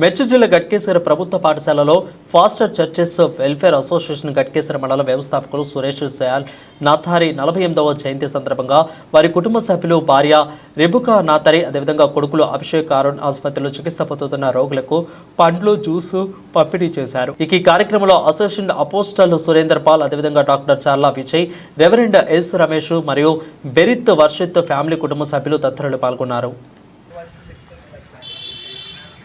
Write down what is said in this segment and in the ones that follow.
మెర్చి జిల్లా గట్కేశ్వర ప్రభుత్వ పాఠశాలలో pastor churches welfare association Ghatkesar mandal వ్యవస్థాపకులు సురేష్ సయాల్ నాథారి నలభై ఎనిమిదవ జయంతి సందర్భంగా వారి కుటుంబ సభ్యులు భార్య రెబుకా నాథారి అదేవిధంగా కొడుకులు అభిషేక్ అరుణ్ ఆసుపత్రిలో చికిత్స పొందుతున్న రోగులకు పండ్లు జ్యూసు పంపిణీ చేశారు. ఇక ఈ కార్యక్రమంలో అసోసియేషన్ అపోస్టల్ సురేందర్ పాల్ అదేవిధంగా doctor Charla Vijay reverend S Ramesh మరియు బెరిత్ వర్షిత్ ఫ్యామిలీ కుటుంబ సభ్యులు తదితరులు పాల్గొన్నారు.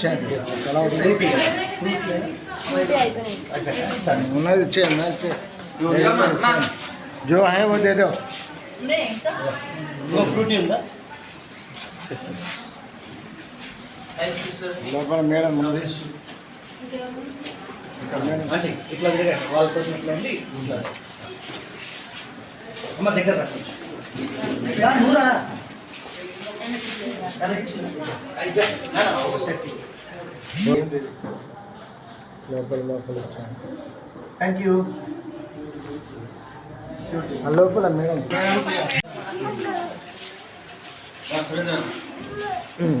ఇచ్చేయండి ఎలా ఉంటుంది ఉన్నది ఇచ్చేయండి జో హై ఓ దేదో. లోపల మేడం ఉన్నది. ఇట్లా వాళ్ళ ఇట్లా ఉంది అమ్మ దగ్గర థ్యాంక్ యూ లోపల మేడం. ఉమ్.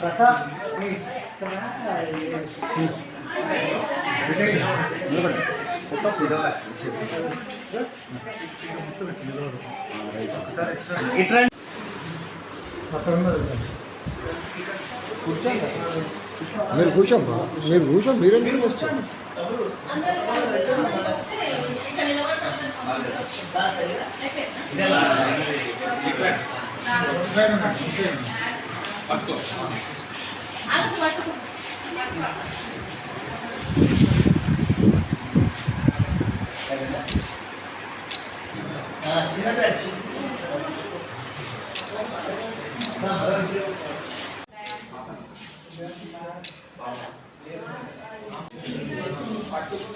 ప్రసాద్ ఇట్లా అక్కడ ఉన్నది. కూర్చోండి మీరు కూర్చోమ్మా మీరు కూర్చో మీరెందుకు వచ్చారు చిన్న Gracias.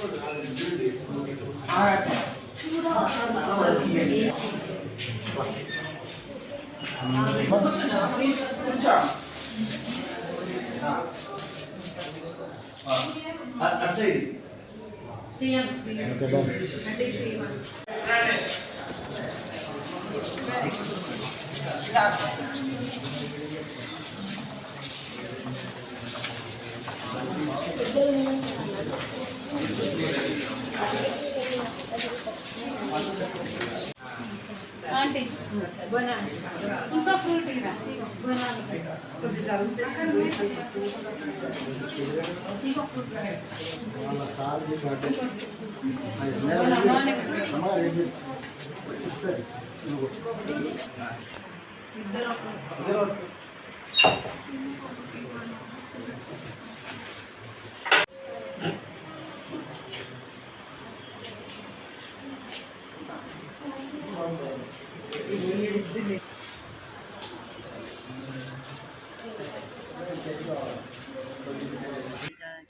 आंटी बना उनका फूल पीना बना हमारे इधर इधर Thank you.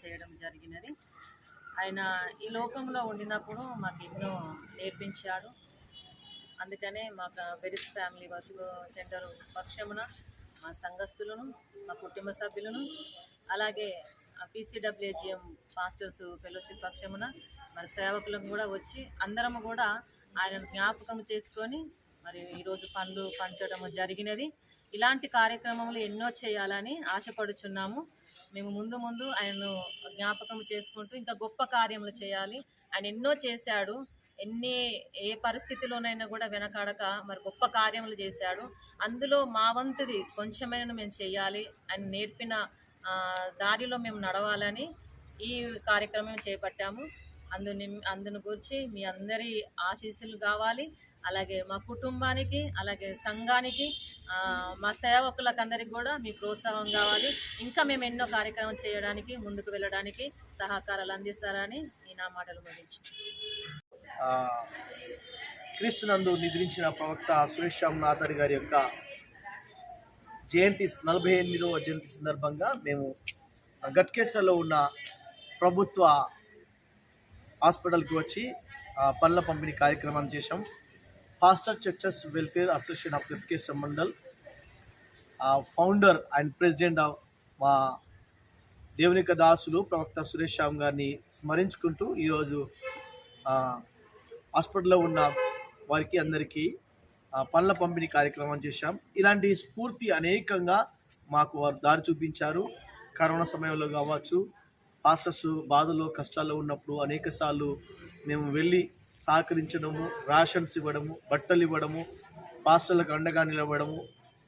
చేయడం జరిగినది. ఆయన ఈ లోకంలో ఉండినప్పుడు మాకు ఎన్నో నేర్పించాడు. అందుకనే మాకు బెరిత్ ఫ్యామిలీ వర్షిప్ సెంటర్ పక్షమున మా సంఘస్థులను మా కుటుంబ సభ్యులను అలాగే పీసీడబ్ల్యూజిఎం పాస్టర్స్ ఫెలోషిప్ పక్షమున మరి సేవకులకు కూడా వచ్చి అందరము కూడా ఆయనను జ్ఞాపకం చేసుకొని మరి ఈరోజు పనులు పంచడం జరిగినది. ఇలాంటి కార్యక్రమములు ఎన్నో చేయాలని ఆశపడుచున్నాము. మేము ముందు ముందు ఆయనను జ్ఞాపకం చేసుకుంటూ ఇంకా గొప్ప కార్యములు చేయాలి. ఆయన ఎన్నో చేశాడు. ఎన్ని ఏ పరిస్థితిలోనైనా కూడా వెనకాడక మరి గొప్ప కార్యములు చేశాడు. అందులో మా వంతుది కొంచెమైనా మేము చేయాలి ఆయన నేర్పిన దారిలో మేము నడవాలని ఈ కార్యక్రమం చేపట్టాము. అందు అందును గురించి మీ అందరి ఆశీస్సులు కావాలి. అలాగే మా కుటుంబానికి అలాగే సంఘానికి మా సేవకులకందరికి కూడా మీ ప్రోత్సాహం కావాలి. ఇంకా మేము ఎన్నో కార్యక్రమం చేయడానికి ముందుకు వెళ్ళడానికి సహకారాలు అందిస్తారని ఈ నా మాటలు ముగించి క్రీస్తునందు నిద్రించిన ప్రవక్త సురేష్ శ్యామ్నాథర్ గారి యొక్క జయంతి నలభై ఎనిమిదవ జయంతి సందర్భంగా మేము గట్కేసర్లో ఉన్న ప్రభుత్వ హాస్పిటల్కి వచ్చి పనుల పంపిణీ కార్యక్రమం చేశాం. Pastor churches welfare association of Ghatkesar mandal founder and president of మా దేవునిక దాసులు ప్రవక్త సురేష్ శ్యామ్ గారిని స్మరించుకుంటూ ఈరోజు హాస్పిటల్లో ఉన్న వారికి అందరికీ పనుల పండ్ల పంపిణీ కార్యక్రమం చేశాం. ఇలాంటి స్ఫూర్తి అనేకంగా మాకు వారు దారి చూపించారు. కరోనా సమయంలో కావచ్చు పాస్టర్స్ బాధలో కష్టాల్లో ఉన్నప్పుడు అనేక సార్లు మేము వెళ్ళి సహకరించడము రేషన్స్ ఇవ్వడము బట్టలు ఇవ్వడము పాస్టర్లకు అండగా నిలవడము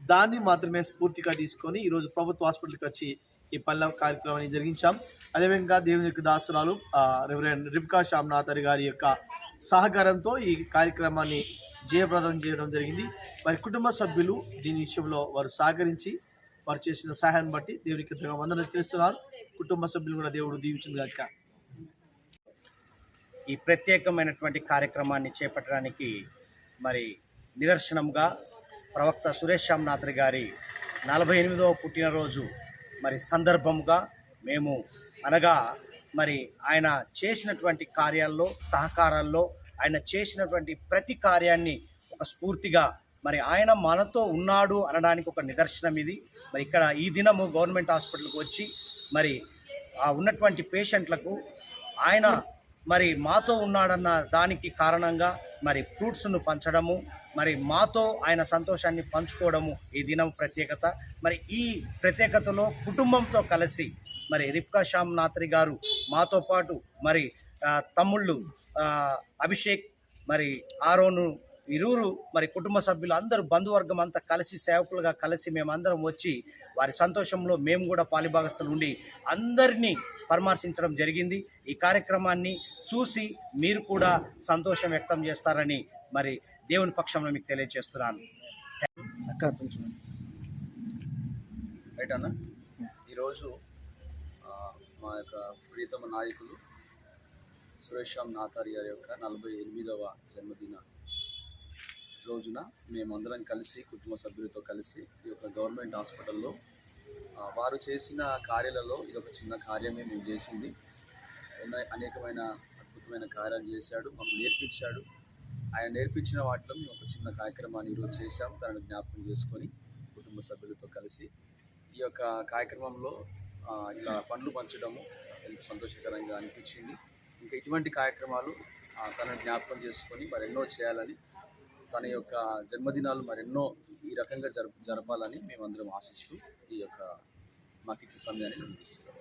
దాన్ని మాత్రమే స్ఫూర్తిగా తీసుకొని ఈరోజు ప్రభుత్వ హాస్పిటల్కి వచ్చి ఈ పల్లె కార్యక్రమాన్ని జరిగించాం. అదేవిధంగా దేవుని యొక్క దాసురాలు ఆ, రెవరెండ్ రిబ్కా శ్యామ్నాథర్ గారి యొక్క సహకారంతో ఈ కార్యక్రమాన్ని జయప్రదం చేయడం జరిగింది. వారి కుటుంబ సభ్యులు దీని విషయంలో వారు సహకరించి వారు చేసిన సహాయాన్ని బట్టి దేవునికి వందలు చేస్తున్నారు కుటుంబ సభ్యులు కూడా దేవుడు దీవించింది గాక. ఈ ప్రత్యేకమైనటువంటి కార్యక్రమాన్ని చేపట్టడానికి మరి నిదర్శనంగా ప్రవక్త సురేష్ శ్యామ్నాథ్ గారి నలభై ఎనిమిదవ పుట్టినరోజు మరి సందర్భముగా మేము అనగా మరి ఆయన చేసినటువంటి కార్యాల్లో సహకారాల్లో ఆయన చేసినటువంటి ప్రతి కార్యాన్ని ఒక స్ఫూర్తిగా మరి ఆయన మనతో ఉన్నాడు అనడానికి ఒక నిదర్శనం ఇది. మరి ఇక్కడ ఈ దినము గవర్నమెంట్ హాస్పిటల్కి వచ్చి మరి ఆ ఉన్నటువంటి పేషెంట్లకు ఆయన మరి మాతో ఉన్నాడన్న దానికి కారణంగా మరి ఫ్రూట్స్ను పంచడము మరి మాతో ఆయన సంతోషాన్ని పంచుకోవడము ఈ దినం ప్రత్యేకత. మరి ఈ ప్రత్యేకతలో కుటుంబంతో కలిసి మరి రిప్కా శ్యామ్ నాత్రి గారు మాతో పాటు మరి తమ్ముళ్ళు అభిషేక్ మరి ఆరోను ఇరువురు మరి కుటుంబ సభ్యులు అందరూ బంధువర్గం అంతా కలిసి సేవకులుగా కలిసి మేమందరం వచ్చి వారి సంతోషంలో మేము కూడా పాలిభాగస్తులు ఉండి అందరినీ పరామర్శించడం జరిగింది. ఈ కార్యక్రమాన్ని చూసి మీరు కూడా సంతోషం వ్యక్తం చేస్తారని మరి దేవుని పక్షంలో మీకు తెలియజేస్తున్నాను. రైట్ అన్న? ఈరోజు మా యొక్క ప్రియతమ నాయకులు సురేష్ శ్యామ్ నాథారి గారి యొక్క నలభై ఎనిమిదవ జన్మదిన రోజున మేమందరం కలిసి కుటుంబ సభ్యులతో కలిసి ఈ యొక్క గవర్నమెంట్ హాస్పిటల్లో వారు చేసిన కార్యాలలో ఇది ఒక చిన్న కార్యమే మేము చేసింది. అనేకమైన అద్భుతమైన కార్యాలు చేశాడు మాకు నేర్పించాడు. ఆయన నేర్పించిన వాటిలో మేము ఒక చిన్న కార్యక్రమాన్ని ఈరోజు చేశాం తనను జ్ఞాపకం చేసుకొని కుటుంబ సభ్యులతో కలిసి. ఈ యొక్క కార్యక్రమంలో ఇలా పండ్లు పంచడము ఎంత సంతోషకరంగా అనిపించింది. ఇంకా ఇటువంటి కార్యక్రమాలు తనను జ్ఞాపకం చేసుకొని మరెన్నో చేయాలని తన యొక్క జన్మదినాలు మరెన్నో ఈ రకంగా జరప జరపాలని మేమందరం ఆశిస్తూ ఈ యొక్క మాకు ఇచ్చే సమయాన్ని నిర్మిస్తున్నాం